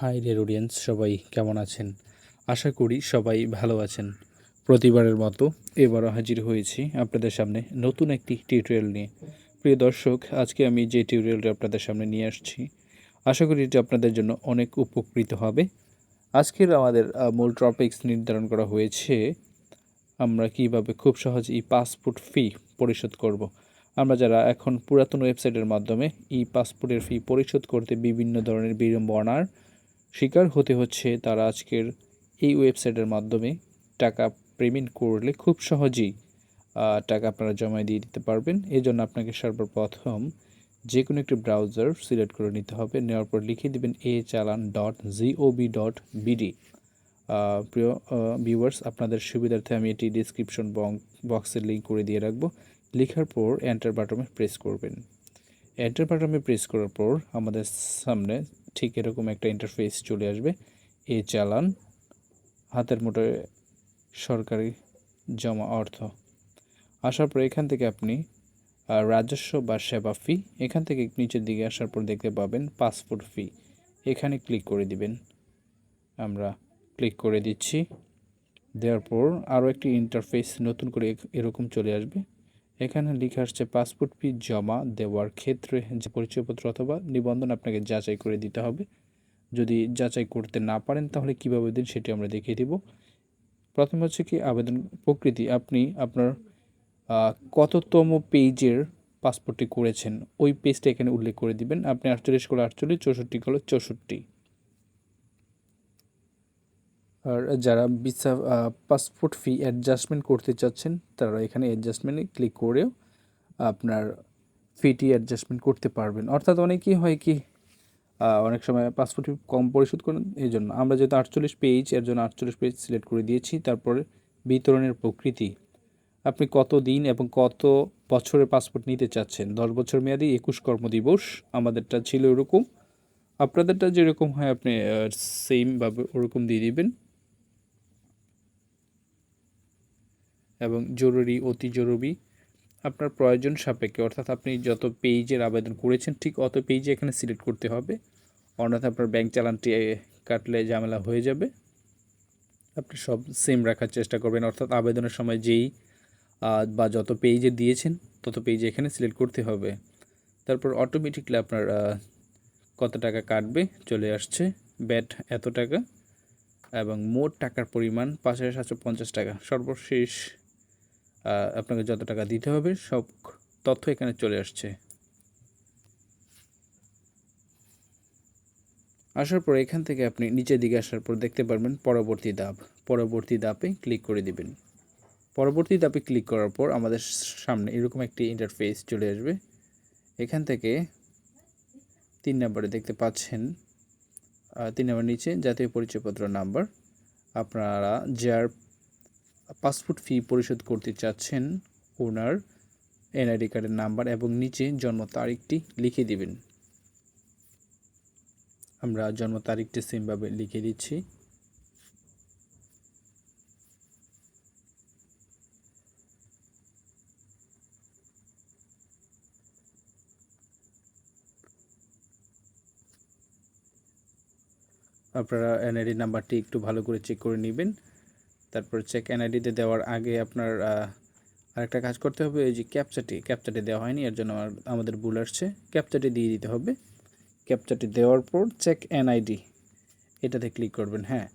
High রের audience, সবাই কেমন আছেন? আশা করি সবাই ভালো আছেন। প্রতিবারের মতো এবারও হাজির হয়েছি আপনাদের সামনে নতুন একটি টিউটোরিয়াল নিয়ে। প্রিয় দর্শক, আজকে আমি যে টিউটোরিয়ালটা আপনাদের সামনে নিয়ে আসছি, আশা করি এটি আপনাদের জন্য অনেক উপকৃত হবে। আজকের আমাদের মূল টপিকস নির্ধারণ করা হয়েছে, আমরা কীভাবে খুব সহজে ই পাসপোর্ট ফি পরিশোধ করব। আমরা যারা এখন পুরাতন ওয়েবসাইটের মাধ্যমে ই পাসপোর্টের ফি পরিশোধ করতে বিভিন্ন ধরনের বিড়ম্বনার শিকার হতে হচ্ছে তারা আজকের এই ওয়েবসাইটের মাধ্যমে। টাকা পেমেন্ট করলে খুব সহজেই টাকা আপনারা জমা দিয়ে দিতে পারবেন। এই জন্য আপনাকে সর্বপ্রথম যে কোনো একটি ব্রাউজার সিলেক্ট করে নিতে হবে। নেওয়ার পর লিখে দিবেন e challan dot GOB dot BD প্রিয় ভিউয়ার্স আপনাদের সুবিধার্থে আমি এটি ডিসক্রিপশন বক্সের লিঙ্ক করে দিয়ে রাখব। লেখার পর এন্টার বাটনে প্রেস করবেন। এন্টার বাটনে প্রেস করার পর আমাদের সামনে ঠিক এরকম একটা ইন্টারফেস চলে আসবে। এ চালান, হাতের মুঠোয় সরকারি জমা অর্থ। আসার পর এখান থেকে আপনি রাজস্ব বা সেবা ফি এখান থেকে নিচের দিকে আসার পর দেখতে পাবেন পাসপোর্ট ফি এখানে ক্লিক করে দিবেন। আমরা ক্লিক করে দিচ্ছি। দেওয়ার পর আরও একটি ইন্টারফেস নতুন করে এরকম চলে আসবে। এখানে লেখা আসছে, পাসপোর্ট ফি জমা দেওয়ার ক্ষেত্রে যে পরিচয়পত্র অথবা নিবন্ধন আপনাকে যাচাই করে দিতে হবে। যদি যাচাই করতে না পারেন, তাহলে কীভাবে দিন সেটি আমরা দেখিয়ে দিব। প্রথম হচ্ছে কি, আবেদন প্রকৃতি আপনি আপনার কততম পেজের পাসপোর্টটি করেছেন? ওই পেজটা এখানে উল্লেখ করে দিবেন। আপনি আটচল্লিশ করে আটচল্লিশ, চৌষট্টি করলে চৌষট্টি। আর যারা ভিসা পাসপোর্ট ফি অ্যাডজাস্টমেন্ট করতে চাচ্ছেন, তারা এখানে অ্যাডজাস্টমেন্টে ক্লিক করেও আপনার ফিটি অ্যাডজাস্টমেন্ট করতে পারবেন। অর্থাৎ অনেকেই হয় কি অনেক সময় পাসপোর্ট ফি কম পরিশোধ করেন, এই জন্য আমরা যেহেতু আটচল্লিশ পেজ এর জন্য আটচল্লিশ পেজ সিলেক্ট করে দিয়েছি, তারপরে বিতরণের প্রকৃতি। আপনি কত দিন এবং কত বছরের পাসপোর্ট নিতে চাচ্ছেন? দশ বছর মেয়াদি একুশ কর্মদিবস, আমাদেরটা ছিল এরকম। আপনাদেরটা যেরকম হয়, আপনি সেমভাবে ওরকম দিয়ে দিবেন। এবং জরুরি, অতি জরুরি আপনার প্রয়োজন সাপেক্ষে। অর্থাৎ আপনি যত পেজের আবেদন করেছেন, ঠিক অত পেজে এখানে সিলেক্ট করতে হবে। অন্যথায় আপনার ব্যাংক চালানটি কাটলে ঝামেলা হয়ে যাবে। আপনি সব সেম রাখার চেষ্টা করবেন। অর্থাৎ আবেদনের সময় যেই বা যত পেজে দিয়েছেন, তত পেজে এখানে সিলেক্ট করতে হবে। তারপর অটোমেটিকলি আপনার কত টাকা কাটবে চলে আসছে। ব্যাট এত টাকা এবং মোট টাকার পরিমাণ পাঁচ হাজার সাতশো পঞ্চাশ টাকা। সর্বশেষ আপনাকে যত টাকা দিতে হবে, সব তথ্য এখানে চলে আসছে। আসার পর এখান থেকে আপনি নিচের দিকে আসার পর দেখতে পারবেন পরবর্তী ধাপ। পরবর্তী ধাপে ক্লিক করে দিবেন। পরবর্তী ধাপে ক্লিক করার পর আমাদের সামনে এরকম একটি ইন্টারফেস চলে আসবে। এখান থেকে তিন নম্বরে দেখতে পাচ্ছেন তিন নম্বর নিচে জাতীয় পরিচয়পত্র নাম্বার আপনারা যার পাসপোর্ট ফি পরিশোধ করতে চাচ্ছেন ওনার এনআইডি কার্ডের নাম্বার এবং নিচে জন্ম তারিখটি লিখে দিবেন। আমরা জন্ম তারিখটি সেমভাবে লিখে দিচ্ছি। আপনারা এনআইডি নাম্বারটি একটু ভালো করে চেক করে নেবেন। তারপর চেক এনআইডিতে দেওয়ার আগে আপনার আরেকটা কাজ করতে হবে ওই যে ক্যাপচাটি ক্যাপচাটি দেওয়া হয়নি, এর জন্য আমাদের ভুল আসছে। ক্যাপচাটি দিয়ে দিতে হবে। ক্যাপচাটি দেওয়ার পর চেক এনআইডি এটাতে ক্লিক করবেন হ্যাঁ।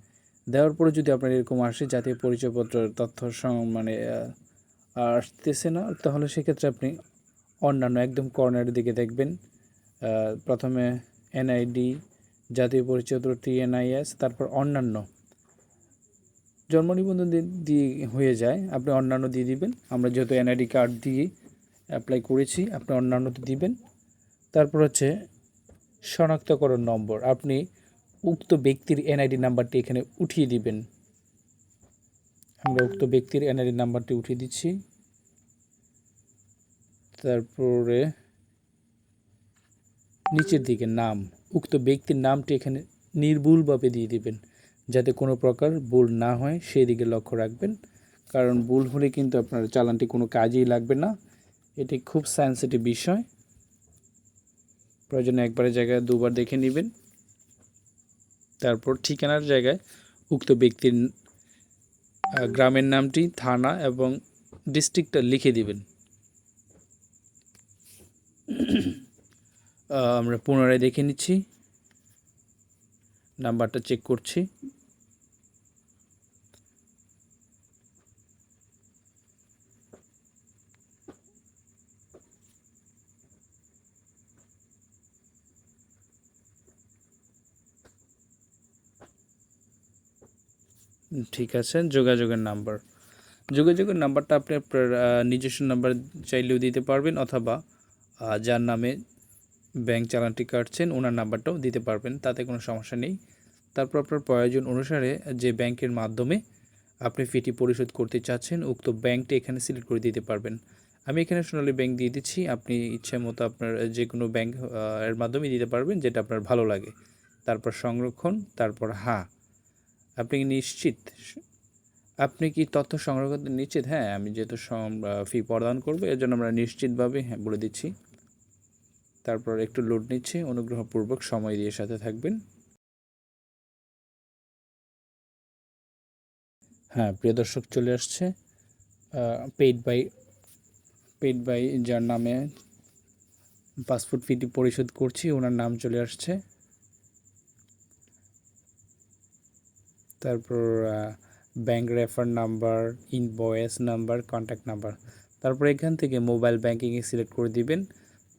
দেওয়ার পরে যদি আপনার এরকম আসে, জাতীয় পরিচয়পত্রের তথ্য মানে আসতেছে না, তাহলে সেক্ষেত্রে আপনি অন্যান্য একদম কর্নারের দিকে দেখবেন। প্রথমে এনআইডি জাতীয় পরিচয়পত্র টিএনআইএস তারপর অন্যান্য জন্ম নিবন্ধন দিয়ে হয়ে যায়, আপনি অন্যান্য দিয়ে দিবেন। আমরা যেহেতু এনআইডি কার্ড দিয়ে অ্যাপ্লাই করেছি, আপনি অন্যান্য দিবেন। তারপর হচ্ছে শনাক্তকরণ নম্বর। আপনি উক্ত ব্যক্তির এনআইডি নাম্বারটি এখানে উঠিয়ে দিবেন। আমরা উক্ত ব্যক্তির এনআইডি নাম্বারটি উঠিয়ে দিচ্ছি। তারপরে নিচের দিকে নাম। উক্ত ব্যক্তির নামটি এখানে নির্ভুলভাবে দিয়ে দিবেন। যাতে কোনো প্রকার ভুল না হয়, সেই দিকে লক্ষ্য রাখবেন। কারণ ভুল হলে কিন্তু আপনার চালানটি কোনো কাজেই লাগবে না। এটি খুব সেন্সিটিভ বিষয়। প্রয়োজনে একবারের জায়গায় দুবার দেখে নেবেন। তারপর ঠিকানার জায়গায় উক্ত ব্যক্তির গ্রামের নামটি, থানা এবং ডিস্ট্রিক্টটা লিখে দিবেন। আমরা পুনরায় দেখে নিচ্ছি। নাম্বারটা চেক করছি। ঠিক আছে, যোগাযোগের নাম্বার। যোগাযোগের নাম্বারটা আপনি আপনার নিজস্ব নাম্বার চাইলেও দিতে পারবেন অথবা যার নামে ব্যাংক চালানটি কাটছেন ওনার নাম্বারটাও দিতে পারবেন, তাতে কোনো সমস্যা নেই। তারপর আপনার প্রয়োজন অনুসারে যে ব্যাংকের মাধ্যমে আপনি ফিটি পরিশোধ করতে চাচ্ছেন, উক্ত ব্যাংকটি এখানে সিলেক্ট করে দিতে পারবেন। আমি এখানে সোনালী ব্যাংক দিয়ে দিচ্ছি, আপনি ইচ্ছে মতো আপনার যে কোনো ব্যাংক এর মাধ্যমে দিতে পারবেন, যেটা আপনার ভালো লাগে। তারপর সংরক্ষণ, তারপর হ্যাঁ আপনি কি নিশ্চিত? আপনি কি তথ্য সংগ্রহ করতে নিশ্চিত? হ্যাঁ আমি যেহেতু ফি প্রদান করব এর জন্য আমরা নিশ্চিতভাবে হ্যাঁ বলে দিচ্ছি। তারপর একটু লোড নিচ্ছে, অনুগ্রহপূর্বক সময় দিয়ে সাথে থাকবেন। হ্যাঁ প্রিয় দর্শক চলে আসছে পেইড বাই পেইড বাই যার নামে পাসপোর্ট ফিটি পরিশোধ করছি, ওনার নাম চলে আসছে। তারপর bank refer number invoice number contact number তারপর এখান থেকে মোবাইল ব্যাঙ্কিংয়ে সিলেক্ট করে দিবেন।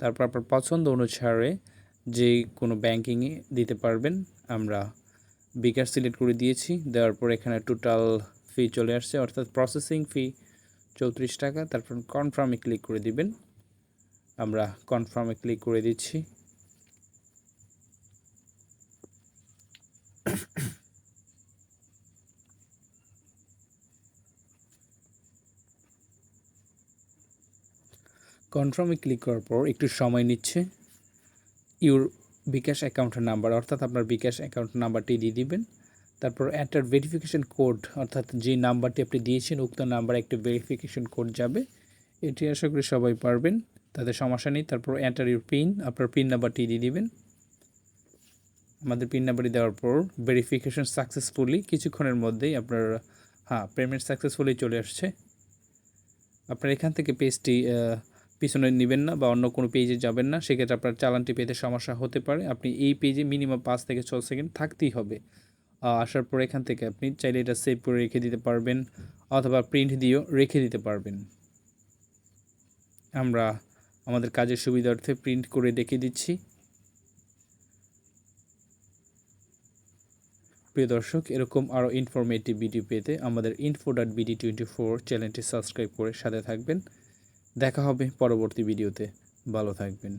তারপর আপনার পছন্দ অনুসারে যে কোনো ব্যাঙ্কিংয়ে দিতে পারবেন। আমরা বিকাশ সিলেক্ট করে দিয়েছি। দেওয়ার পর এখানে টোটাল ফি চলে আসছে, অর্থাৎ প্রসেসিং ফি চৌত্রিশ টাকা। তারপর কনফার্মে ক্লিক করে দিবেন। আমরা কনফার্মে ক্লিক করে দিচ্ছি। কনফার্মে ক্লিক করার পর একটু সময় নিচ্ছে। ইউর বিকাশ অ্যাকাউন্ট নাম্বার অর্থাৎ আপনার বিকাশ অ্যাকাউন্ট নাম্বারটি দিয়ে দিবেন। তারপর এন্টার ভেরিফিকেশন কোড অর্থাৎ যে নাম্বারটি আপনি দিয়েছেন, উক্ত নাম্বার একটি ভেরিফিকেশন কোড যাবে। এটি আশা করি সবাই পারবেন, তাতে সমস্যা নেই। তারপর এন্টার ইউর পিন আপনার পিন নাম্বারটি দিয়ে দিবেন। আমাদের পিন নাম্বারটি দেওয়ার পর ভেরিফিকেশন সাকসেসফুলি কিছুক্ষণের মধ্যেই আপনার হ্যাঁ পেমেন্ট সাকসেসফুলি চলে আসছে। আপনার এখান থেকে পেজটি পিছনে নেবেন না বা অন্য কোনো পেজে যাবেন না, সেক্ষেত্রে আপনার চালানটি পেতে সমস্যা হতে পারে। আপনি এই পেজে মিনিমাম পাঁচ থেকে ছ সেকেন্ড থাকতেই হবে। আসার পর এখান থেকে আপনি চাইলে এটা সেভ করে রেখে দিতে পারবেন অথবা প্রিন্ট দিয়েও রেখে দিতে পারবেন। আমরা আমাদের কাজের সুবিধার্থে প্রিন্ট করে রেখে দিচ্ছি। প্রিয় দর্শক, এরকম আরও ইনফরমেটিভ ভিডিও পেতে আমাদের info dot BD twenty four চ্যানেলটি সাবস্ক্রাইব করে সাথে থাকবেন। দেখা হবে পরবর্তী ভিডিওতে। ভালো থাকবেন।